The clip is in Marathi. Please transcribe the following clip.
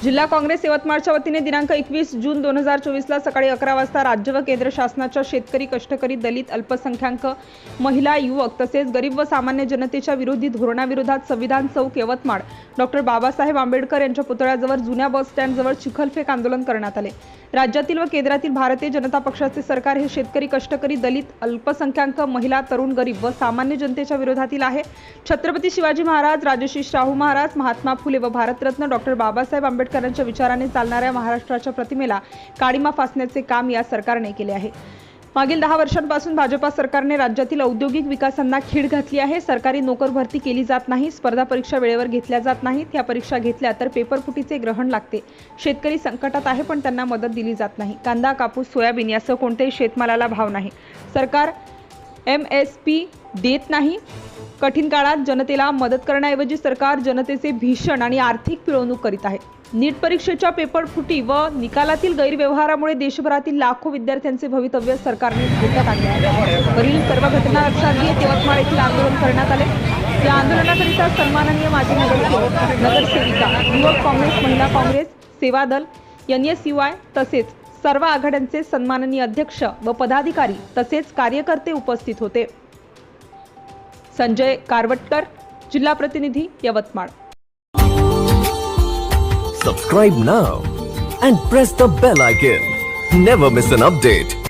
जिल्हा काँग्रेस यवतमाळच्या वतीने दिनांक एकवीस जून दोन हजार चोवीसला सकाळी अकरा वाजता राज्य व केंद्र शासनाच्या शेतकरी कष्टकरी दलित अल्पसंख्याक महिला युवक तसेच गरीब व सामान्य जनतेच्या विरोधी धोरणाविरोधात संविधान चौक यवतमाळ. डॉक्टर बाबासाहेब आंबेडकर यांच्या पुतळ्याजवळ जुन्या बस स्टँडजवळ चिखलफेक आंदोलन करण्यात आले. राज्यातील व केंद्रातील भारतीय जनता पक्षाचे सरकार हे शेतकरी कष्टकरी दलित अल्पसंख्याक महिला तरुण गरीब व सामान्य जनतेच्या विरोधातील आहे. छत्रपती शिवाजी महाराज राजश्री शाहू महाराज महात्मा फुले व भारतरत्न डॉक्टर बाबासाहेब आंबेडकरांच्या विचाराने चालणाऱ्या महाराष्ट्राच्या प्रतिमेला काळीमा फासण्याचे काम या सरकारने केले आहे. मागील दहा वर्षांपासून भाजपा सरकारने राज्यातील औद्योगिक विकासांना खीड घातली आहे. सरकारी नोकर भरती केली जात नाही स्पर्धा परीक्षा वेळेवर घेतल्या जात नाहीत. या परीक्षा घेतल्या तर पेपरफुटीचे ग्रहण लागते. शेतकरी संकटात आहे पण त्यांना मदत दिली जात नाही. कांदा कापूस सोयाबीन यासह कोणत्याही शेतमालाला भाव नाही. सरकार एम एस पी देत नाही. कठीण काळात जनतेला मदत करण्याऐवजी सरकार जनतेचे भीषण आणि आर्थिक पिळवणूक करीत आहे. नीट परीक्षेच्या पेपर फुटी व निकालातील गैरव्यवहारामुळे देशभरातील लाखो विद्यार्थ्यांचे भवितव्य सरकारने धोक्यात आणले आहे. वरील सर्व घटना लक्षात घेत यवतमाळ येथील आंदोलन करण्यात आले. या आंदोलनाकरिता सन्माननीय माजी नगरसेवक नगरसेविका युवक काँग्रेस महिला काँग्रेस सेवा दल एन एस यू आय तसेच सर्व आघाड्यांचे सन्माननीय अध्यक्ष व पदाधिकारी तसेच कार्यकर्ते उपस्थित होते. संजय कारवटकर जिल्हा प्रतिनिधी Yavatmal Subscribe now and press the bell icon. Never miss an update.